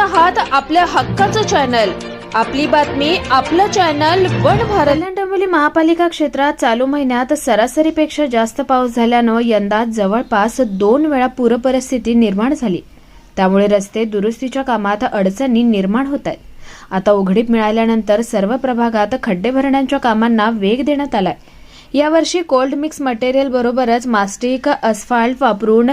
आहात आपल्या हक्काचं चॅनल आपली बातमी आपलं चॅनल वन भारत. कल्याण डोंबिवली महापालिका क्षेत्रात चालू महिन्यात सरासरीपेक्षा जास्त पाऊस झाल्यानं यंदा जवळपास दोन वेळा पूरपरिस्थिती निर्माण झाली. त्यामुळे रस्ते दुरुस्तीच्या कामात अडचणी निर्माण होत आहेत. आता उघडीप मिळाल्यानंतर सर्व प्रभागात खड्डे भरण्याच्या कामांना वेग देण्यात आलाय. यावर्षी कोल्ड मिक्स मटेरियल बरोबरच मास्टिक अस्फाल्ट वापरून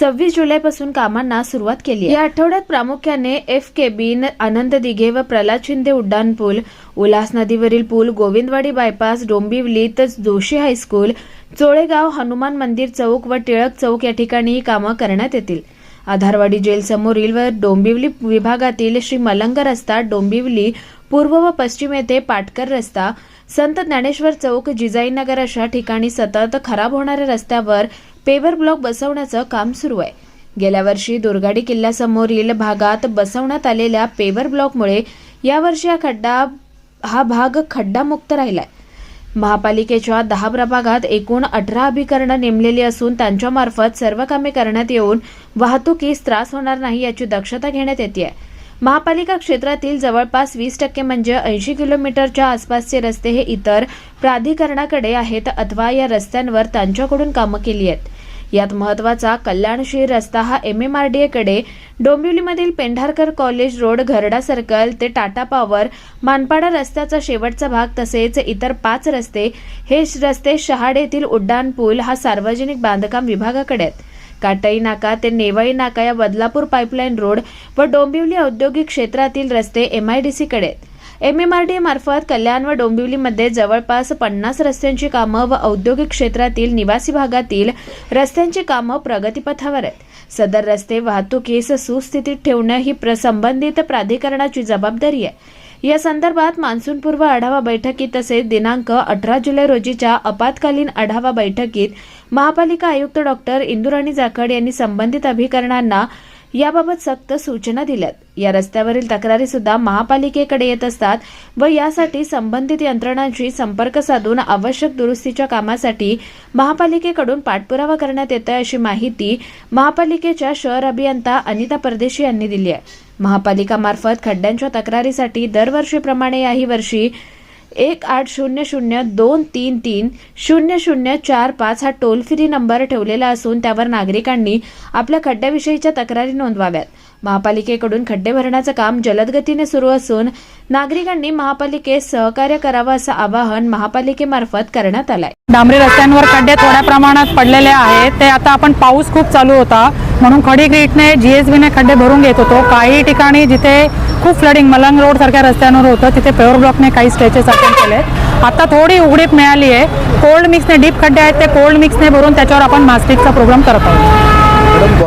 सव्वीस जुलैपासून कामांना सुरुवात केली या आठवड्यात प्रामुख्याने एफ केबिन आनंद दिघे व प्रल्हाद शिंदे उड्डाण पूल उल्हास नदीवरील पूल गोविंदवाडी बायपास डोंबिवली तर जोशी हायस्कूल चोळेगाव हनुमान मंदिर चौक व टिळक चौक या ठिकाणी ही कामं करण्यात येतील. आधारवाडी जेलसमोरील व डोंबिवली विभागातील श्री मलंग रस्ता डोंबिवली पूर्व व पश्चिम येथे पाटकर रस्ता संत ज्ञानेश्वर चौक जिजाईनगर अशा ठिकाणी सतत खराब होणाऱ्या रस्त्यावर पेवर ब्लॉक बसवण्याचं काम सुरू आहे. गेल्या वर्षी दुर्गाडी किल्ल्यासमोरील भागात बसवण्यात आलेल्या पेवर ब्लॉकमुळे यावर्षी हा खड्डा हा भाग खड्डामुक्त राहिलाय. महापालिकेच्या दहा प्रभागात एकूण अठरा अभिकरणं नेमलेली असून त्यांच्यामार्फत सर्व कामे करण्यात येऊन वाहतुकीस त्रास होणार नाही याची दक्षता घेण्यात येते. आहे महापालिका क्षेत्रातील जवळपास वीस टक्के म्हणजे ऐंशी किलोमीटरच्या आसपासचे रस्ते हे इतर प्राधिकरणाकडे आहेत अथवा या रस्त्यांवर त्यांच्याकडून कामं केली आहेत. यात महत्त्वाचा कल्याणशीर रस्ता हा एम एम आर डी एकडे डोंबिवलीमधील Pendharkar college road Gharda circle ते टाटा पॉवर मानपाडा रस्त्याचा शेवटचा भाग तसेच इतर पाच रस्ते. हे रस्ते शहाड येथील उड्डाण पूल हा सार्वजनिक बांधकाम विभागाकडे आहेत. काटई नाका ते नेवाई नाका या बदलापूर पाईपलाईन रोड व डोंबिवली औद्योगिक क्षेत्रातील रस्ते एमआयडीसीकडे आहेत. एमएमआरडीए मार्फत कल्याण व डोंबिवलीमध्ये जवळपास पन्नास रस्त्यांची कामं व औद्योगिक क्षेत्रातील निवासी भागातील रस्त्यांची कामं प्रगतीपथावर आहेत. सदर रस्ते वाहतुकीस सुस्थितीत ठेवणं ही प्र संबंधित प्राधिकरणाची जबाबदारी आहे. या संदर्भात मान्सूनपूर्व आढावा बैठकीत तसेच दिनांक अठरा जुलै रोजीच्या आपत्कालीन आढावा बैठकीत महापालिका आयुक्त डॉक्टर इंदुराणी जाखड यांनी संबंधित अभिकरणांना याबाबत सक्त सूचना दिल्यात. या रस्त्यावरील तक्रारी सुद्धा महापालिकेकडे येत असतात व यासाठी संबंधित यंत्रणांशी संपर्क साधून आवश्यक दुरुस्तीच्या कामासाठी महापालिकेकडून पाठपुरावा करण्यात येत आहे अशी माहिती महापालिकेच्या शहर अभियंता अनिता परदेशी यांनी दिली आहे. महापालिकामार्फत खड्ड्यांच्या तक्रारीसाठी दरवर्षीप्रमाणे याही वर्षी एक आठ शून्य शून्य दोन तीन तीन शून्य शून्य चार पाच हा टोल फ्री नंबर ठेवलेला असून त्यावर नागरिकांनी आपल्या खड्ड्याविषयीच्या तक्रारी नोंदवाव्यात. महापालिकेकडून खड्डे भरण्याचं काम जलदगतीने सुरू असून नागरिकांनी महापालिकेस सहकार्य करावं असं आवाहन महापालिकेमार्फत करण्यात आलंय. डांबरी रस्त्यांवर खड्डे थोड्या प्रमाणात पडलेले आहेत. ते आता आपण पाऊस खूप चालू होता. म्हणून खडी ग्रीटने जीएसबीने खड्डे भरून घेत होतो. काही ठिकाणी जिथे खूप फ्लडिंग मलंग रोड सारख्या रस्त्यांवर होतं तिथे पेवर ब्लॉकने काही स्ट्रेचेस अटेंड केले आता थोडी उघडीप मिळाली आहे कोल्ड मिक्सने डीप खड्डे आहेत ते कोल्ड मिक्सने भरून त्याच्यावर आपण मास्टिकचा प्रोग्राम करत आहोत.